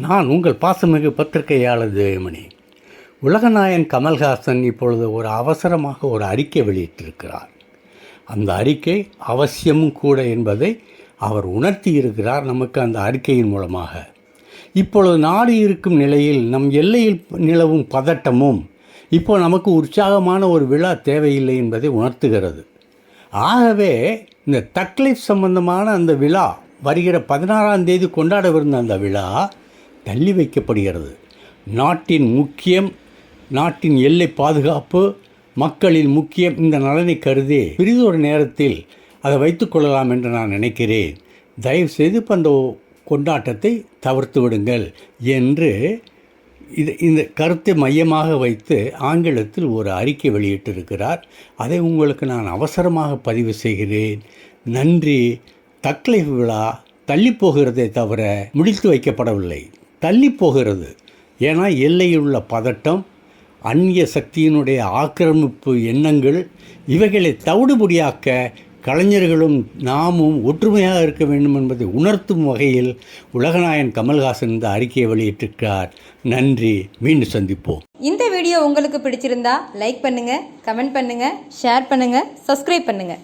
நான் உங்கள் பாசமிகு பத்திரிகையாளர் ஜெயமணி. உலகநாயன் கமல்ஹாசன் இப்பொழுது ஒரு அவசரமாக ஒரு அறிக்கை வெளியிட்டிருக்கிறார். அந்த அறிக்கை அவசியமும் கூட என்பதை அவர் உணர்த்தி இருக்கிறார் நமக்கு அந்த அறிக்கையின் மூலமாக. இப்பொழுது நாடு இருக்கும் நிலையில் நம் எல்லையில் நிலவும் பதட்டமும் இப்போ நமக்கு உற்சாகமான ஒரு விழா தேவையில்லை என்பதை உணர்த்துகிறது. ஆகவே இந்த தக்லீஃப் சம்பந்தமான அந்த விழா வருகிற பதினாறாம் தேதி கொண்டாடவிருந்த அந்த விழா தள்ளி வைக்கப்படுகிறது. நாட்டின் முக்கியம் நாட்டின் எல்லை பாதுகாப்பு மக்களின் முக்கியம் இந்த நலனை கருதி பிரிதொரு நேரத்தில் அதை வைத்துக்கொள்ளலாம் என்று நான் நினைக்கிறேன். தயவுசெய்து இப்போ அந்த கொண்டாட்டத்தை தவிர்த்து விடுங்கள் என்று இது இந்த கருத்தை மையமாக வைத்து ஆங்கிலத்தில் ஒரு அறிக்கை வெளியிட்டிருக்கிறார். அதை உங்களுக்கு நான் அவசரமாக பதிவு செய்கிறேன். நன்றி. தக்லைஃப் விழா தள்ளி போகிறதே தவிர முடித்து வைக்கப்படவில்லை. தள்ளி போகிறது. ஏன்னா எல்லையில் உள்ள பதட்டம் அந்நிய சக்தியினுடைய ஆக்கிரமிப்பு எண்ணங்கள் இவைகளை தவிடுபடியாக்க கலைஞர்களும் நாமும் ஒற்றுமையாக இருக்க வேண்டும் என்பதை உணர்த்தும் வகையில் உலகநாயன் கமல்ஹாசன் இந்த அறிக்கையை வெளியிட்டிருக்கிறார். நன்றி. மீண்டும் சந்திப்போம். இந்த வீடியோ உங்களுக்கு பிடிச்சிருந்தா லைக் பண்ணுங்க கமெண்ட் பண்ணுங்க ஷேர் பண்ணுங்க சப்ஸ்கிரைப் பண்ணுங்க.